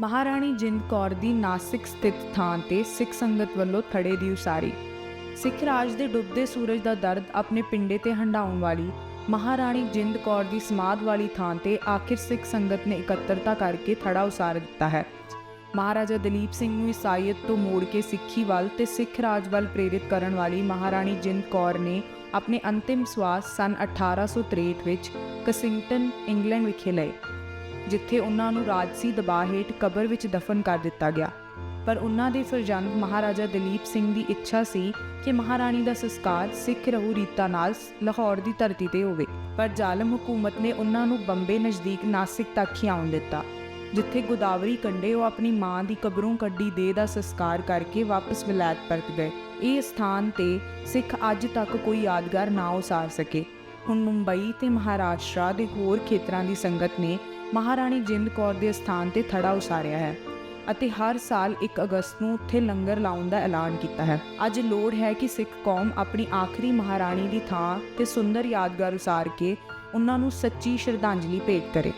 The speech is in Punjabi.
ਮਹਾਰਾਣੀ ਜਿੰਦ ਕੌਰ ਦੀ ਨਾਸਿਕ ਸਥਿਤ ਥਾਂ ਤੇ ਸਿੱਖ ਸੰਗਤ ਵੱਲੋਂ ਥੜੇ ਦੀ ਉਸਾਰੀ। ਸਿੱਖ ਰਾਜ ਦੇ ਡੁੱਬਦੇ ਸੂਰਜ ਦਾ ਦਰਦ ਆਪਣੇ ਪਿੰਡੇ ਤੇ ਹੰਡਾਉਣ ਵਾਲੀ ਮਹਾਰਾਣੀ ਜਿੰਦ ਕੌਰ ਦੀ ਸਮਾਧ ਵਾਲੀ ਥਾਂ ਤੇ ਆਖਿਰ ਸਿੱਖ ਸੰਗਤ ਨੇ ਇਕੱਤਰਤਾ ਕਰਕੇ ਥੜਾ ਉਸਾਰ ਦਿੱਤਾ ਹੈ। ਮਹਾਰਾਜਾ ਦਲੀਪ ਸਿੰਘ ਨੂੰ ਈਸਾਈਅਤ ਤੋਂ ਮੋੜ ਕੇ ਸਿੱਖੀ ਵੱਲ ਤੇ ਸਿੱਖ ਰਾਜ ਵੱਲ ਪ੍ਰੇਰਿਤ ਕਰਨ ਵਾਲੀ ਮਹਾਰਾਣੀ ਜਿੰਦ ਕੌਰ ਨੇ ਆਪਣੇ ਅੰਤਿਮ ਸਵਾਸ ਸਨ 1863 ਵਿੱਚ ਕਸਿੰਗਟਨ, ਇੰਗਲੈਂਡ ਵਿਖੇ ਲਏ। ਜਿੱਥੇ ਉਹਨਾਂ ਨੂੰ ਰਾਜਸੀ ਦਬਾਅ ਹੇਠ ਕਬਰ ਵਿੱਚ ਦਫਨ ਕਰ ਦਿੱਤਾ ਗਿਆ। ਪਰ ਉਹਨਾਂ ਦੇ ਫਰਜ਼ੰਦ ਮਹਾਰਾਜਾ ਦਲੀਪ ਸਿੰਘ ਦੀ ਇੱਛਾ ਸੀ ਕਿ ਮਹਾਰਾਣੀ ਦਾ ਸੰਸਕਾਰ ਸਿੱਖ ਰਹੂ ਰੀਤਾਂ ਨਾਲ ਲਾਹੌਰ ਦੀ ਧਰਤੀ ਤੇ ਹੋਵੇ। ਪਰ ਜ਼ਾਲਮ ਹਕੂਮਤ ਨੇ ਉਹਨਾਂ ਨੂੰ ਬੰਬੇ ਨਜ਼ਦੀਕ ਨਾਸਿਕ ਤੱਕ ਹੀ ਆਉਣ ਦਿੱਤਾ, ਜਿੱਥੇ ਗੋਦਾਵਰੀ ਕੰਢੇ ਉਹ ਆਪਣੀ ਮਾਂ ਦੀ ਕਬਰੋਂ ਕੱਢੀ ਦੇਹ ਦਾ ਸੰਸਕਾਰ ਕਰਕੇ ਵਾਪਸ ਵਿਲਾਇਤ ਪਰਤ ਗਏ। ਇਹ ਸਥਾਨ ਤੇ ਸਿੱਖ ਅੱਜ ਤੱਕ ਕੋਈ ਯਾਦਗਾਰ ਨਾ ਉਸਾਰ ਸਕੇ। ਹੁਣ ਮੁੰਬਈ ਤੇ ਮਹਾਰਾਸ਼ਟਰ ਦੇ ਹੋਰ ਖੇਤਰਾਂ ਦੀ ਸੰਗਤ ਨੇ ਮਹਾਰਾਣੀ ਜਿੰਦ ਕੌਰ ਦੇ ਸਥਾਨ ਤੇ ਥੜਾ ਉਸਾਰਿਆ ਹੈ ਅਤੇ ਹਰ ਸਾਲ 1 ਅਗਸਤ ਨੂੰ ਉੱਥੇ ਲੰਗਰ ਲਾਉਣ ਦਾ ਐਲਾਨ ਕੀਤਾ ਹੈ। ਅੱਜ ਲੋੜ ਹੈ ਕਿ ਸਿੱਖ ਕੌਮ ਆਪਣੀ ਆਖਰੀ ਮਹਾਰਾਣੀ ਦੀ ਥਾਂ ਤੇ ਸੁੰਦਰ ਯਾਦਗਾਰ ਉਸਾਰ ਕੇ ਉਹਨਾਂ ਨੂੰ ਸੱਚੀ ਸ਼ਰਧਾਂਜਲੀ ਭੇਟ ਕਰੇ।